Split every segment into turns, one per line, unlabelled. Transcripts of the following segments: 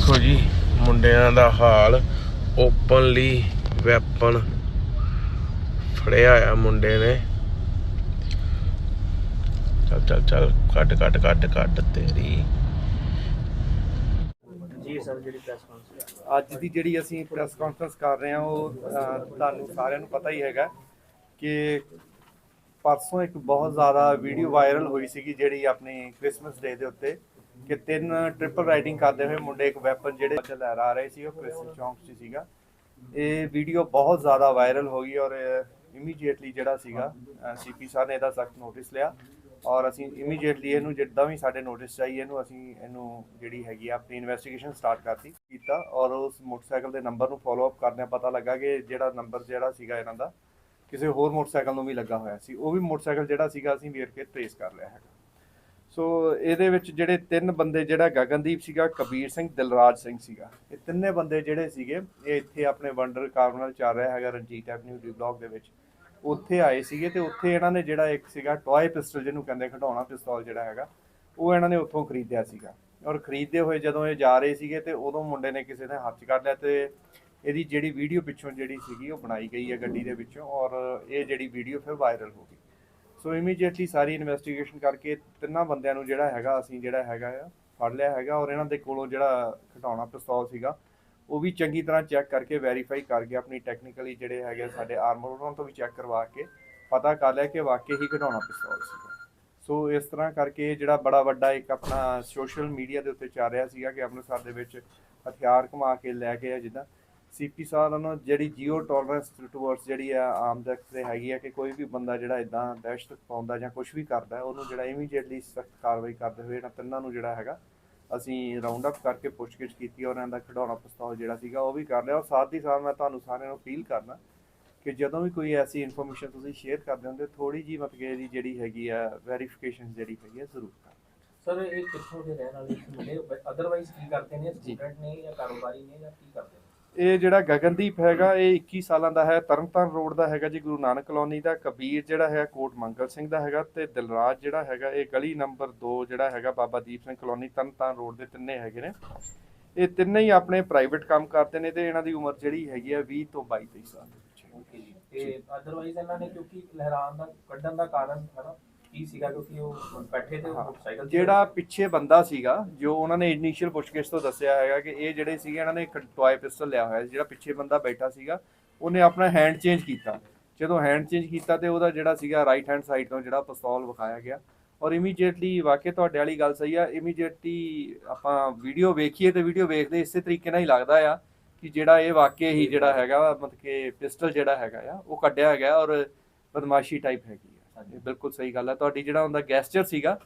ਦੇਖੋ ਜੀ, ਮੁੰਡਿਆਂ ਦਾ ਹਾਲ ਓਪਨਲੀ ਵੈਪਨ ਫੜਿਆ ਆ ਮੁੰਡੇ ਨੇ। ਚੱਲ ਚੱਲ ਚੱਲ, ਕੱਟ ਕੱਟ ਕੱਟ ਕੱਟ ਤੇਰੀ।
ਜੀ ਸਰ, ਜਿਹੜੀ ਪ੍ਰੈਸ ਕਾਨਫਰੰਸ
ਅੱਜ ਦੀ ਜਿਹੜੀ ਅਸੀਂ ਪ੍ਰੈਸ ਕਾਨਫਰੰਸ ਕਰ ਰਹੇ ਹਾਂ, ਉਹ ਤੁਹਾਨੂੰ ਸਾਰਿਆਂ ਨੂੰ ਪਤਾ ਹੀ ਹੈਗਾ ਕਿ ਪਰਸੋਂ ਇੱਕ ਬਹੁਤ ਜ਼ਿਆਦਾ ਵੀਡੀਓ ਵਾਇਰਲ ਹੋਈ ਸੀਗੀ, ਜਿਹੜੀ ਆਪਣੀ ਕ੍ਰਿਸਮਸ ਡੇ ਦੇ ਉੱਤੇ। ਕਿ ਤਿੰਨ ਟ੍ਰਿਪਲ ਰਾਈਡਿੰਗ ਕਰਦੇ ਹੋਏ ਮੁੰਡੇ ਇੱਕ ਵੈਪਨ ਜਿਹੜੇ ਲਹਿਰਾ ਰਹੇ ਸੀ, ਉਹ ਕ੍ਰਿਸਮਸ ਚੌਂਕ 'ਚ ਸੀਗਾ। ਇਹ ਵੀਡੀਓ ਬਹੁਤ ਜ਼ਿਆਦਾ ਵਾਇਰਲ ਹੋ ਗਈ ਔਰ ਇਮੀਡੀਏਟਲੀ ਜਿਹੜਾ ਸੀਗਾ ਸੀਪੀ ਸਾਹਿਬ ਨੇ ਇਹਦਾ ਸਖਤ ਨੋਟਿਸ ਲਿਆ ਔਰ ਅਸੀਂ ਇਮੀਡੀਏਟਲੀ ਇਹਨੂੰ ਜਿੱਦਾਂ ਵੀ ਸਾਡੇ ਨੋਟਿਸ 'ਚ ਚਾਹੀ ਇਹਨੂੰ ਅਸੀਂ ਇਹਨੂੰ ਜਿਹੜੀ ਹੈਗੀ ਆ, ਆਪਣੀ ਇਨਵੈਸਟੀਗੇਸ਼ਨ ਸਟਾਰਟ ਕਰਤੀ, ਕੀਤਾ ਔਰ ਉਸ ਮੋਟਰਸਾਈਕਲ ਦੇ ਨੰਬਰ ਨੂੰ ਫਾਲੋ ਅਪ ਕਰਦਿਆਂ ਪਤਾ ਲੱਗਾ ਕਿ ਜਿਹੜਾ ਨੰਬਰ ਜਿਹੜਾ ਸੀਗਾ ਇਹਨਾਂ ਦਾ, ਕਿਸੇ ਹੋਰ ਮੋਟਰਸਾਈਕਲ ਨੂੰ ਵੀ ਲੱਗਾ ਹੋਇਆ ਸੀ। ਉਹ ਵੀ ਮੋਟਰਸਾਈਕਲ ਜਿਹੜਾ ਸੀਗਾ, ਅਸੀਂ ਵੇਰ ਕੇ ਟ੍ਰੇਸ ਕਰ ਲਿਆ ਹੈਗਾ। ਸੋ ਇਹਦੇ ਵਿੱਚ ਜਿਹੜੇ ਤਿੰਨ ਬੰਦੇ, ਜਿਹੜਾ ਗਗਨਦੀਪ ਸੀਗਾ, ਕਬੀਰ ਸਿੰਘ, ਦਿਲਰਾਜ ਸਿੰਘ ਸੀਗਾ। ਇਹ ਤਿੰਨੇ ਬੰਦੇ ਜਿਹੜੇ ਸੀਗੇ, ਇਹ ਇੱਥੇ ਆਪਣੇ ਵੰਡਰ ਕਾਰਨਲ ਚੱਲ ਰਿਹਾ ਹੈਗਾ ਰਣਜੀਤ ਐਵਨਿਊ ਡੀ ਬਲਾਕ ਦੇ ਵਿੱਚ। ਉੱਥੇ ਆਏ ਸੀਗੇ ਤੇ ਉੱਥੇ ਇਹਨਾਂ ਨੇ ਜਿਹੜਾ ਇੱਕ ਸੀਗਾ ਟੌਏ ਪਿਸਟਲ, ਜਿਹਨੂੰ ਕਹਿੰਦੇ ਖਿਡੌਣਾ ਪਿਸਤੌਲ ਜਿਹੜਾ ਹੈਗਾ, ਉਹ ਇਹਨਾਂ ਨੇ ਉੱਥੋਂ ਖਰੀਦਿਆ ਸੀਗਾ। ਔਰ ਖਰੀਦਦੇ ਹੋਏ ਜਦੋਂ ਇਹ ਜਾ ਰਹੇ ਸੀਗੇ ਤੇ ਉਦੋਂ ਮੁੰਡੇ ਨੇ ਕਿਸੇ ਨੇ ਹੱਥ 'ਚ ਕਰ ਲਿਆ ਤੇ ਇਹਦੀ ਜਿਹੜੀ ਵੀਡੀਓ ਪਿੱਛੋਂ ਜਿਹੜੀ ਸੀਗੀ ਉਹ ਬਣਾਈ ਗਈ ਹੈ ਗੱਡੀ ਦੇ ਵਿੱਚੋਂ ਔਰ ਇਹ ਜਿਹੜੀ ਵੀਡੀਓ ਫਿਰ ਵਾਇਰਲ ਹੋ ਗਈ। ਸੋ ਇਮੀਡੀਏਟਲੀ ਸਾਰੀ ਇਨਵੈਸਟੀਗੇਸ਼ਨ ਕਰਕੇ ਤਿੰਨਾਂ ਬੰਦਿਆਂ ਨੂੰ ਜਿਹੜਾ ਹੈਗਾ, ਅਸੀਂ ਜਿਹੜਾ ਹੈਗਾ ਆ, ਫੜ ਲਿਆ ਹੈਗਾ ਔਰ ਇਹਨਾਂ ਦੇ ਕੋਲੋਂ ਜਿਹੜਾ ਘਟਾਉਣਾ ਪਿਸਤੌਲ ਸੀਗਾ, ਉਹ ਵੀ ਚੰਗੀ ਤਰ੍ਹਾਂ ਚੈੱਕ ਕਰਕੇ ਵੈਰੀਫਾਈ ਕਰਕੇ ਆਪਣੀ ਟੈਕਨੀਕਲੀ ਜਿਹੜੇ ਹੈਗੇ ਸਾਡੇ ਆਰਮਰ ਉਹਨਾਂ ਤੋਂ ਵੀ ਚੈੱਕ ਕਰਵਾ ਕੇ ਪਤਾ ਕਰ ਲਿਆ ਕਿ ਵਾਕਈ ਹੀ ਘਟਾਉਣਾ ਪਿਸਤੌਲ ਸੀਗਾ। ਸੋ ਇਸ ਤਰ੍ਹਾਂ ਕਰਕੇ ਜਿਹੜਾ ਬੜਾ ਵੱਡਾ ਇੱਕ ਆਪਣਾ ਸੋਸ਼ਲ ਮੀਡੀਆ ਦੇ ਉੱਤੇ ਚੱਲ ਰਿਹਾ ਸੀਗਾ ਕਿ ਅੰਮ੍ਰਿਤਸਰ ਦੇ ਵਿੱਚ ਹਥਿਆਰ ਘੁਮਾ ਕੇ ਲੈ ਕੇ ਆ ਜਿੱਦਾਂ। ਸੀਪੀ ਸਾਹਿਬ ਨੂੰ ਜਿਹੜੀ ਜੀਓ ਟੋਲਰੈਂਸ ਟੂਵਰਡਸ ਜਿਹੜੀ ਆ ਆਮ ਤੇ ਹੈਗੀ ਆ ਕਿ ਕੋਈ ਵੀ ਬੰਦਾ ਜਿਹੜਾ ਇਦਾਂ ਦਹਿਸ਼ਤ ਪਾਉਂਦਾ ਜਾਂ ਕੁਝ ਵੀ ਕਰਦਾ ਉਹਨੂੰ ਜਿਹੜਾ ਇਮੀਡੀਏਟਲੀ ਸਖਤ ਕਾਰਵਾਈ ਕਰਦੇ ਹੋਏ ਇਹਨਾਂ ਤਿੰਨਾਂ ਨੂੰ ਜਿਹੜਾ ਹੈਗਾ ਅਸੀਂ ਰਾਉਂਡ ਅਪ ਕਰਕੇ ਪੁੱਛਗਿੱਛ ਕੀਤੀ ਇਹਨਾਂ ਦਾ ਖਿਡੌਣਾ ਪਿਸਤੌਲ ਜਿਹੜਾ ਸੀਗਾ ਉਹ ਵੀ ਕਰ ਲਿਆ। ਔਰ ਸਾਥ ਹੀ ਸਾਥ ਮੈਂ ਤੁਹਾਨੂੰ ਸਾਰਿਆਂ ਨੂੰ ਅਪੀਲ ਕਰਨਾ ਕਿ ਜਦੋਂ ਵੀ ਕੋਈ ਐਸੀ ਇਨਫੋਰਮੇਸ਼ਨ ਤੁਸੀਂ ਸ਼ੇਅਰ ਕਰਦੇ ਹੁੰਦੇ ਥੋੜੀ ਜੀ ਕਿ ਇਹਦੀ ਜਿਹੜੀ ਹੈਗੀ ਆ ਵੈਰੀਫਿਕੇਸ਼ਨ ਜਿਹੜੀ ਹੈਗੀ ਆ ਜ਼ਰੂਰ ਕਰਨਾ
ਸਰ ਇਹ ਕਿੱਥੋਂ ਦੇ ਰਹਿਣ ਵਾਲੇ ਮੁੰਡੇ ਅਦਰਵਾਈਜ਼ ਕੀ ਕਰਦੇ ਨੇ। ਸਟੂਡੈਂਟ ਨੇ ਜਾਂ ਕਾਰੋਬਾਰੀ ਨੇ ਜਾਂ ਕੀ ਕਰਦੇ ਨੇ?
ਇਹ ਜਿਹੜਾ ਗਗਨਦੀਪ ਹੈਗਾ, ਇਹ 21 ਸਾਲਾਂ ਦਾ ਹੈ, ਤਰਨਤਾਰਨ ਰੋਡ ਦਾ ਹੈਗਾ ਜੀ, ਗੁਰੂ ਨਾਨਕ ਕਲੋਨੀ ਦਾ, ਕਬੀਰ ਜਿਹੜਾ ਹੈ ਕੋਟ ਮੰਗਲ ਸਿੰਘ ਦਾ ਹੈਗਾ ਤੇ ਦਿਲਰਾਜ ਜਿਹੜਾ ਹੈਗਾ, ਇਹ ਗਲੀ ਨੰਬਰ 2 ਜਿਹੜਾ ਹੈਗਾ, ਬਾਬਾ ਦੀਪ ਸਿੰਘ ਕਲੋਨੀ, ਤਰਨਤਾਰਨ ਰੋਡ ਦੇ ਤਿੰਨੇ ਹੈਗੇ ਨੇ। ਇਹ ਤਿੰਨੇ ਹੀ ਆਪਣੇ ਪ੍ਰਾਈਵੇਟ ਕੰਮ ਕਰਦੇ ਨੇ ਤੇ ਇਹਨਾਂ ਦੀ ਉਮਰ ਜਿਹੜੀ ਹੈਗੀ ਆ 20 ਤੋਂ 22 ਸਾਲ ਦੇ ਵਿੱਚ
ਓਕੇ ਜੀ। ਤੇ ਅਦਰਵਾਈਜ਼ ਇਹਨਾਂ ਨੇ ਕਿਉਂਕਿ ਲਹਿਰਾਨ ਦਾ, ਕੱਢਣ ਦਾ ਕਾਰਨ ਹਨਾ ਕੀ ਸੀਗਾ ਕਿਉਂਕਿ ਉਹ ਬੈਠੇ ਤੇ ਮੋਟਰਸਾਈਕਲ ਤੇ
ਜਿਹੜਾ ਪਿੱਛੇ ਬੰਦਾ ਸੀਗਾ ਜੋ ਉਹਨਾਂ ਨੇ ਇਨੀਸ਼ੀਅਲ ਪੁੱਛਗਿੱਛ ਤੋਂ ਦੱਸਿਆ ਹੈਗਾ ਕਿ ਇਹ ਜਿਹੜੇ ਸੀਗੇ ਇਹਨਾਂ ਨੇ ਇੱਕ ਟੌਏ ਪਿਸਟਲ ਲਿਆ ਹੋਇਆ ਸੀ ਜਿਹੜਾ ਪਿੱਛੇ ਬੰਦਾ ਬੈਠਾ ਸੀਗਾ ਉਹਨੇ ਆਪਣਾ ਹੈਂਡ ਚੇਂਜ ਕੀਤਾ। ਜਦੋਂ ਹੈਂਡ ਚੇਂਜ ਕੀਤਾ ਤੇ ਉਹਦਾ ਜਿਹੜਾ ਸੀਗਾ ਰਾਈਟ ਹੈਂਡ ਸਾਈਡ ਤੋਂ ਜਿਹੜਾ ਪਿਸਤੌਲ ਵਿਖਾਇਆ ਗਿਆ। ਔਰ ਇਮੀਡੀਏਟਲੀ ਵਾਕਿਆ ਤੁਹਾਡੇ ਵਾਲੀ ਗੱਲ ਸਹੀ ਆ ਇਮੀਡੀਏਟਲੀ ਆਪਾਂ ਵੀਡੀਓ ਵੇਖੀਏ ਤੇ ਵੀਡੀਓ ਵੇਖਦੇ ਇਸੇ ਤਰੀਕੇ ਨਾਲ ਹੀ ਲੱਗਦਾ ਆ ਕਿ ਜਿਹੜਾ ਇਹ ਵਾਕਿਆ ਹੀ ਜਿਹੜਾ ਹੈਗਾ ਵਾ, ਮਤਲਬ ਕਿ ਪਿਸਟਲ ਜਿਹੜਾ ਹੈਗਾ ਆ ਉਹ ਕੱਢਿਆ ਗਿਆ ਔਰ ਬਦਮਾਸ਼ੀ ਟਾਈਪ ਹੈਗੀ ਬਿਲਕੁਲ ਸਹੀ ਗੱਲ ਹੈ ਤੁਹਾਡੀ ਜਿਹੜਾ ਉਹਦਾ ਗੈਸਚਰ ਸੀਗਾ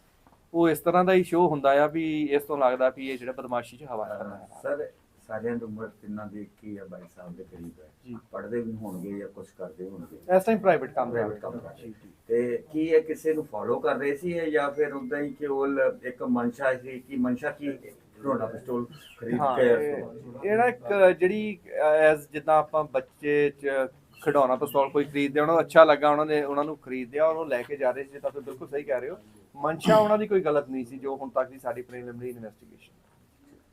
ਉਹ ਇਸ ਤਰ੍ਹਾਂ ਦਾ ਹੀ ਸ਼ੋਅ ਹੁੰਦਾ ਆ ਵੀ ਇਸ ਤੋਂ ਲੱਗਦਾ ਵੀ ਇਹ ਜਿਹੜਾ ਬਦਮਾਸ਼ੀ 'ਚ ਹਵਾ ਕਰਦਾ ਹੈ
ਸਰ ਸਾਰਿਆਂ ਦੀ ਉਮਰ ਤਿੰਨਾਂ ਦੀ ਇੱਕ ਹੀ 22 ਸਾਲ ਦੇ ਕਰੀਬ। ਹੈ। ਪੜ੍ਹਦੇ ਵੀ ਹੋਣਗੇ ਜਾਂ ਕੁਝ ਕਰਦੇ ਹੋਣਗੇ।
ਇਸ ਟਾਈਮ ਪ੍ਰਾਈਵੇਟ ਕੰਮ ਕਰਦੇ
ਕੰਮ ਤੇ ਕੀ ਇਹ ਕਿਸੇ ਨੂੰ ਫੋਲੋ ਕਰ ਰਹੇ ਸੀ ਜਾਂ ਫਿਰ ਉਦਾਂ ਹੀ ਕੇਵਲ ਇੱਕ ਮਨਸ਼ਾ ਸੀ ਕਿ ਮਨਸ਼ਾ ਕੀ ਰੋਣਾ ਪਿਸਤੌਲ ਖਰੀਦ ਕੇ
ਇਹ ਇਹ ਨਾ ਇੱਕ ਜਿਹੜੀ ਐਸ ਜਿੱਦਾਂ ਆਪਾਂ ਬੱਚੇ ਚ ਖਿਡੌਣਾ ਪਿਸਤੌਲ ਕੋਈ ਖਰੀਦਦੇ ਉਹਨਾਂ ਨੂੰ ਅੱਛਾ ਲੱਗਾ ਉਹਨਾਂ ਨੇ ਉਹਨਾਂ ਨੂੰ ਖਰੀਦਿਆ ਔਰ ਉਹ ਲੈ ਕੇ ਜਾ ਰਹੇ ਸੀ ਤਾਂ ਤੁਸੀਂ ਬਿਲਕੁਲ ਸਹੀ ਕਹਿ ਰਹੇ ਹੋ। ਮਨਸ਼ਾ ਉਹਨਾਂ ਦੀ ਕੋਈ ਗਲਤ ਨਹੀਂ ਸੀ ਜੋ ਹੁਣ ਤੱਕ ਦੀ ਸਾਡੀ ਪ੍ਰੀਲਿਮਿਨਰੀ ਇਨਵੈਸਟੀਗੇਸ਼ਨ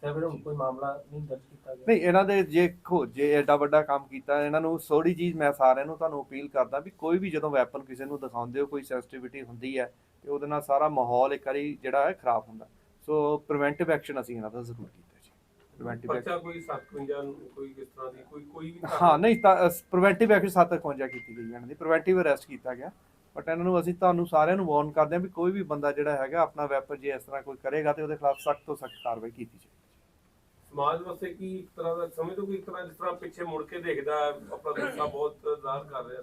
ਤੇ ਫਿਰ ਹੁਣ ਕੋਈ ਮਾਮਲਾ ਨਹੀਂ ਦਰਜ ਕੀਤਾ ਗਿਆ?
ਨਹੀਂ ਇਹਨਾਂ ਦੇ ਜੇ ਖੋ ਜੇ ਐਡਾ ਵੱਡਾ ਕੰਮ ਕੀਤਾ ਇਹਨਾਂ ਨੂੰ ਥੋੜੀ ਚੀਜ਼ ਮੈਂ ਸਾਰਿਆਂ ਨੂੰ ਤੁਹਾਨੂੰ ਅਪੀਲ ਕਰਦਾ ਵੀ ਕੋਈ ਵੀ ਜਦੋਂ ਵੈਪਨ ਕਿਸੇ ਨੂੰ ਦਿਖਾਉਂਦੇ ਹੋ ਕੋਈ ਸੈਂਸਿਟੀਵਿਟੀ ਹੁੰਦੀ ਹੈ ਤੇ ਉਹਦੇ ਨਾਲ ਸਾਰਾ ਮਾਹੌਲ ਇੱਕ ਵਾਰੀ ਜਿਹੜਾ ਹੈ ਖਰਾਬ ਹੁੰਦਾ। ਸੋ ਪ੍ਰੀਵੈਂਟਿਵ ਐਕਸ਼ਨ ਅਸੀਂ ਇਹਨਾਂ ਦਾ ਜ਼ਰੂਰ ਕੀਤਾ। ਪ੍ਰੀਵੈਂਟਿਵ
ਬੱਚਾ ਕੋਈ 57 ਕੋਈ ਕਿਸ ਤਰ੍ਹਾਂ ਦੀ ਕੋਈ ਕੋਈ ਵੀ
ਹਾਂ ਨਹੀਂ ਤਾਂ ਪ੍ਰੀਵੈਂਟਿਵ ਐਕਸ਼ਨ 751 ਕੀਤੀ ਗਈ ਇਹਨਾਂ ਦੀ। ਪ੍ਰੀਵੈਂਟਿਵ ਅਰੈਸਟ ਕੀਤਾ ਗਿਆ। ਬਟ ਇਹਨਾਂ ਨੂੰ ਅਸੀਂ ਤੁਹਾਨੂੰ ਸਾਰਿਆਂ ਨੂੰ ਵਾਰਨ ਕਰਦੇ ਹਾਂ ਵੀ ਕੋਈ ਵੀ ਬੰਦਾ ਜਿਹੜਾ ਹੈਗਾ ਆਪਣਾ ਵੈਪਨ ਜੇ ਇਸ ਤਰ੍ਹਾਂ ਕੋਈ ਕਰੇਗਾ ਤੇ ਉਹਦੇ ਖਿਲਾਫ ਸਖਤ ਤੋਂ ਸਖਤ ਕਾਰਵਾਈ ਕੀਤੀ ਜਾਏ
ਸਮਾਜ ਵਾਸਤੇ ਕੀ ਇੱਕ ਤਰ੍ਹਾਂ ਦਾ ਸਮਝ ਤੋਂ ਕੋਈ ਇੱਕ ਤਰ੍ਹਾਂ ਜਿਸ ਤਰ੍ਹਾਂ ਪਿੱਛੇ ਮੁੜ ਕੇ ਦੇਖਦਾ ਆਪਣਾ ਗੁੱਸਾ ਬਹੁਤ ਜ਼ਾਹਰ ਕਰ ਰਿਹਾ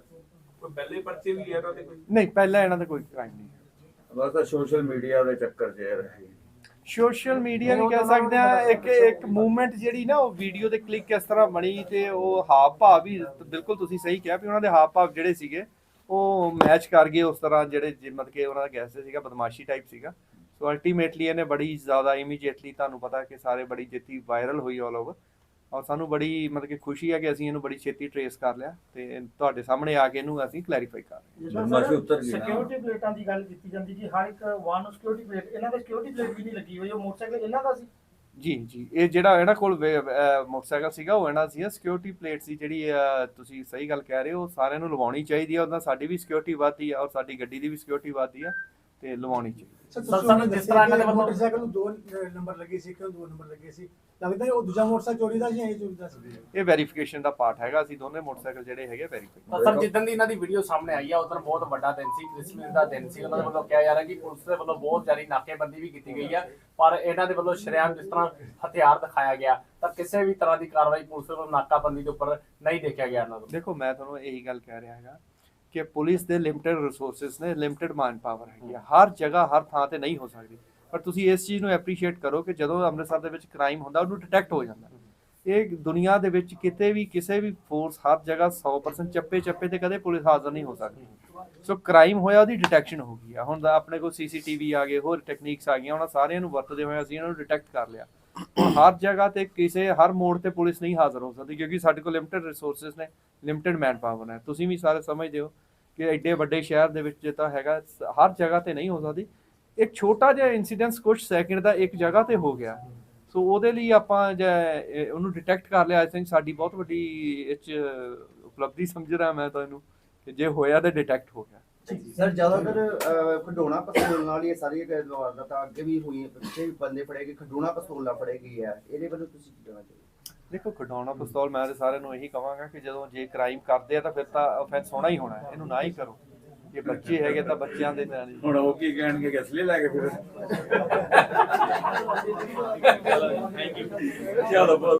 ਕੋਈ ਪਹਿਲੇ ਪਰਚੇ ਵੀ ਹੈ ਇਹਨਾਂ ਤੇ ਕੋਈ?
ਨਹੀਂ ਪਹਿਲਾਂ ਇਹਨਾਂ ਦਾ ਕੋਈ ਕ੍ਰਾਈਮ ਨਹੀਂ ਹੈ।
ਬਸ ਤਾਂ ਸੋਸ਼ਲ ਮੀਡੀਆ ਦੇ ਚੱਕਰ 'ਚ ਰਹੇ।
ਸੋਸ਼ਲ ਮੀਡੀਆ ਵੀ ਕਹਿ ਸਕਦੇ ਆ ਇੱਕ ਇੱਕ ਮੂਵਮੈਂਟ ਜਿਹੜੀ ਨਾ ਉਹ ਵੀਡੀਓ ਤੇ ਕਲਿੱਕ ਇਸ ਤਰ੍ਹਾਂ ਬਣੀ ਤੇ ਉਹ ਹਾਵ ਭਾਵ ਵੀ ਬਿਲਕੁਲ ਤੁਸੀਂ ਸਹੀ ਕਿਹਾ ਵੀ ਉਹਨਾਂ ਦੇ ਹਾਵ ਭਾਵ ਜਿਹੜੇ ਸੀਗੇ ਉਹ ਮੈਚ ਕਰ ਗਏ ਉਸ ਤਰ੍ਹਾਂ ਜਿਹੜੇ ਜੇ ਮਤਲਬ ਕਿ ਉਹਨਾਂ ਦਾ ਗੈਸ ਸੀਗਾ ਬਦਮਾਸ਼ੀ ਟਾਈਪ ਸੀਗਾ। ਸੋ ਅਲਟੀਮੇਟਲੀ ਇਹਨੇ ਬੜੀ ਜ਼ਿਆਦਾ ਇਮੀਡੀਏਟਲੀ ਤੁਹਾਨੂੰ ਪਤਾ ਕਿ ਸਾਰੇ ਬੜੀ ਜੇਤੀ ਵਾਇਰਲ ਹੋਈ ਆਲ ਓਵਰ ਔਰ ਸਾਨੂੰ ਬੜੀ ਮਤਲਬ ਕਿ ਖੁਸ਼ੀ ਹੈ ਕਿ ਅਸੀਂ ਇਹਨੂੰ ਬੜੀ ਛੇਤੀ ਟਰੇਸ ਕਰ ਲਿਆ ਤੇ ਤੁਹਾਡੇ ਸਾਹਮਣੇ ਆ ਕੇ ਇਹਨੂੰ ਅਸੀਂ ਕਲੈਰੀਫਾਈ ਕਰ ਰਹੇ ਹਾਂ।
ਬਦਮਾਸ਼ੀ ਉੱਤਰ ਗਈ ਨਾ।
ਸਿਕਿਉਰਿਟੀ ਪਲੇਟਾਂ ਦੀ ਗੱਲ ਕੀਤੀ ਜਾਂਦੀ ਜੀ। ਹਰ ਇੱਕ ਵਾਹਨ ਨੂੰ ਸਿਕਿਉਰਿਟੀ ਪਲੇਟ ਇਹਨਾਂ ਦੇ ਸਿਕਿਉਰਿਟੀ ਪਲੇਟ ਵੀ ਨਹੀਂ ਲੱਗੀ ਹੋਈ। ਉਹ ਮੋਟਰਸਾਈਕਲ ਇਹਨਾਂ ਦਾ ਸੀ।
ਜੀ ਜੀ। ਇਹ ਜਿਹੜਾ ਇਹਨਾਂ ਕੋਲ ਵੇ- ਅਹ ਮੋਟਰਸਾਈਕਲ ਸੀਗਾ ਉਹ ਇਹਨਾਂ ਸੀ। ਸਿਕਿਉਰਿਟੀ ਪਲੇਟ ਸੀ ਜਿਹੜੀ ਅਹ, ਤੁਸੀਂ ਸਹੀ ਗੱਲ ਕਹਿ ਰਹੇ ਹੋ। ਸਾਰਿਆਂ ਨੂੰ ਲਵਾਉਣੀ ਚਾਹੀਦੀ ਹੈ ਉਹਦਾ ਸਾਡੀ ਵੀ ਸਿਕਿਉਰਿਟੀ ਵੱਧਦੀ ਹੈ ਔਰ ਸਾਡੀ ਗੱਡੀ ਦੀ ਵੀ ਸਿਕਿਉਰਿਟੀ ਵੱਧਦੀ ਹੈ ਤੇ ਲਵਾਉਣੀ ਚਾਹੀਦੀ।
ਸਰ
ਜਿਸ ਤਰ੍ਹਾਂ ਇਹਨਾਂ ਦੇ ਵੱਲੋਂ-
ਮੋਟਰਸਾਈਕਲ ਨੂੰ ਦੋ ਨੰਬਰ ਲੱਗੇ ਸੀ ਕਿਉਂ ਦੋ ਨੰਬਰ ਲੱਗੇ ਸੀ। ਲੱਗਦਾ ਉਹ ਦੂਜਾ ਮੋਟਰਸਾਈਕਲ ਚੋਰੀ ਦਾ ਜਾਂ ਇਹ ਚੋਰੀ ਦਾ ਸੀ?
ਇਹ ਵੈਰੀਫਿਕੇਸ਼ਨ ਦਾ ਪਾਰਟ ਹੈਗਾ ਅਸੀਂ ਦੋਨੇ ਮੋਟਰਸਾਈਕਲ ਜਿਹੜੇ ਹੈਗੇ ਵੈਰੀਫਾਈ
ਤਾਂ ਸਰ ਜਿੱਦਣ ਦੀ ਇਹਨਾਂ ਦੀ ਵੀਡੀਓ ਸਾਹਮਣੇ ਆਈ ਆ ਉਦੋਂ ਬਹੁਤ ਵੱਡਾ ਦਿਨ ਸੀ ਕ੍ਰਿਸਮਸ ਦਾ ਦਿਨ ਸੀ। ਉਹਨਾਂ ਦੇ ਵੱਲੋਂ ਕਿਹਾ ਜਾ ਰਿਹਾ ਕਿ ਪੁਲਿਸ ਦੇ ਵੱਲੋਂ ਬਹੁਤ ਜ਼ਿਆਦਾ ਨਾਕੇਬੰਦੀ ਵੀ ਕੀਤੀ ਗਈ ਆ ਪਰ ਇਹਨਾਂ ਦੇ ਵੱਲੋਂ ਸ਼ਰੇਆਮ ਜਿਸ ਤਰ੍ਹਾਂ ਹਥਿਆਰ ਦਿਖਾਇਆ ਗਿਆ ਤਾਂ ਕਿਸੇ ਵੀ ਤਰ੍ਹਾਂ ਦੀ ਕਾਰਵਾਈ ਪੁਲਿਸ ਵੱਲੋਂ ਨਾਕਾਬੰਦੀ ਦੇ ਉੱਪਰ ਨਹੀਂ ਦੇਖਿਆ ਗਿਆ ਇਹਨਾਂ
ਦੇਖੋ ਮੈਂ ਤੁਹਾਨੂੰ ਇਹੀ ਗੱਲ ਕਹਿ ਰਿਹਾ ਹੈਗਾ ਕਿ ਪੁਲਿਸ ਦੇ ਲਿਮਟਿਡ ਰਿਸੋਰਸਸ ਨੇ ਲਿਮਟਿਡ ਮੈਨ ਪਾਵਰ ਹੈਗੀ ਆ। ਹਰ ਜਗ੍ਹਾ, ਹਰ ਥਾਂ ਤੇ ਨਹੀਂ ਹੋ ਸਕਦੀ। ਪਰ ਤੁਸੀਂ ਇਸ ਚੀਜ਼ ਨੂੰ ਐਪਰੀਸ਼ੀਏਟ ਕਰੋ ਕਿ ਜਦੋਂ ਅੰਮ੍ਰਿਤਸਰ ਦੇ ਵਿੱਚ ਕ੍ਰਾਈਮ ਹੁੰਦਾ, ਉਹਨੂੰ ਡਿਟੈਕਟ ਹੋ ਜਾਂਦਾ। ਇਹ ਦੁਨੀਆ ਦੇ ਵਿੱਚ ਕਿਤੇ ਵੀ, ਕਿਸੇ ਵੀ ਫੋਰਸ ਹਰ ਜਗ੍ਹਾ 100% ਚੱਪੇ ਚੱਪੇ ਤੇ ਕਦੇ ਪੁਲਿਸ ਹਾਜ਼ਰ ਨਹੀਂ ਹੋ ਸਕਦੀ। ਸੋ ਕ੍ਰਾਈਮ ਹੋਇਆ, ਉਹਦੀ ਡਿਟੈਕਸ਼ਨ ਹੋ ਗਈ ਆ। ਹੁਣ ਆਪਣੇ ਕੋਲ ਸੀਸੀਟੀਵੀ ਆ ਗਏ, ਹੋਰ ਟੈਕਨੀਕਸ ਆ ਗਈਆਂ, ਉਹਨਾਂ ਸਾਰਿਆਂ ਨੂੰ ਵਰਤਦੇ ਹੋਏ ਅਸੀਂ ਇਹਨਾਂ ਨੂੰ ਡਿਟੈਕਟ ਕਰ ਲਿਆ। ਹੁਣ ਹਰ ਜਗ੍ਹਾ ਤੇ ਕਿਸੇ, ਹਰ ਮੋੜ ਤੇ ਪੁਲਿਸ ਨਹੀਂ ਹਾਜ਼ਰ ਹੋ ਸਕਦੀ ਕਿਉਂਕਿ ਸਾਡੇ ਕੋਲ ਲਿਮਟਿਡ ਰਿਸੋਰਸਸ ਨੇ ਲਿਮਟਿਡ ਮੈਨ ਹੈ ਤੁਸੀਂ ਵੀ ਸਾਰੇ ਸਮਝਦੇ ਹੋ ਕਿ ਐਡੇ ਵੱਡੇ ਸ਼ਹਿਰ ਦੇ ਵਿੱਚ ਜੇ ਤਾਂ ਹੈਗਾ, ਹਰ ਜਗ੍ਹਾ ਤੇ ਨਹੀਂ ਹੋ ਸਕਦੀ। ਇੱਕ ਛੋਟਾ ਜਿਹਾ ਇਨਸੀਡੈਂਸ ਕੁਝ ਸੈਕਿੰਡ ਦਾ ਇੱਕ ਜਗ੍ਹਾ ਤੇ ਹੋ ਗਿਆ। ਸੋ ਉਹਦੇ ਲਈ ਆਪਾਂ ਜੇ ਉਹਨੂੰ ਡਿਟੈਕਟ ਕਰ ਲਿਆ ਆਈ ਥਿੰਕ ਸਾਡੀ ਬਹੁਤ ਵੱਡੀ ਇਹ ਉਪਲਬਧੀ ਸਮਝ ਰਿਹਾ ਮੈਂ ਤੁਹਾਨੂੰ ਕਿ ਜੇ ਹੋਇਆ ਤਾਂ ਡਿਟੈਕਟ ਹੋ ਗਿਆ।
ਸਰ ਜ਼ਿਆਦਾਤਰ ਖਡੋਣਾ ਪਿਸਤੌਲ ਨਾਲ ਹੀ ਇਹ ਸਾਰੀ ਵਾਰਦਾਤਾਂ ਅੱਗੇ ਵੀ ਹੋਈਆਂ ਪਿੱਛੇ ਵੀ ਬੰਦੇ ਫੜੇ ਗਏ ਖਡੋਣਾ ਪਿਸਤੌਲ ਨਾਲ ਫੜੇ ਗਏ ਆ। ਇਹਦੇ ਬਾਰੇ ਤੁਸੀਂ ਕੀ ਕਹਿਣਾ ਚਾਹੋਗੇ?
ਦੇਖੋ ਖਡਾਉਣਾ ਪਿਸਤੌਲ ਮੈਂ ਤੇ ਸਾਰਿਆਂ ਨੂੰ ਇਹੀ ਕਹਾਂਗਾ ਕਿ ਜਦੋਂ ਜੇ ਕ੍ਰਾਈਮ ਕਰਦੇ ਆ ਤਾਂ ਫਿਰ ਤਾਂ ਆਫੈਂਸ ਹੋਣਾ ਹੀ ਹੋਣਾ ਹੈ ਇਹਨੂੰ ਨਾ ਹੀ ਕਰੋ। ਜੇ ਬੱਚੇ ਹੈਗੇ ਤਾਂ ਬੱਚਿਆਂ ਦੇ ਨਾਲ ਹੀ।
ਹੁਣ ਉਹ ਕੀ ਕਹਿਣਗੇ ਕਿ ਅਸਲੀ ਲੈ ਕੇ ਫਿਰ? ਚਲੋ ਬਹੁਤ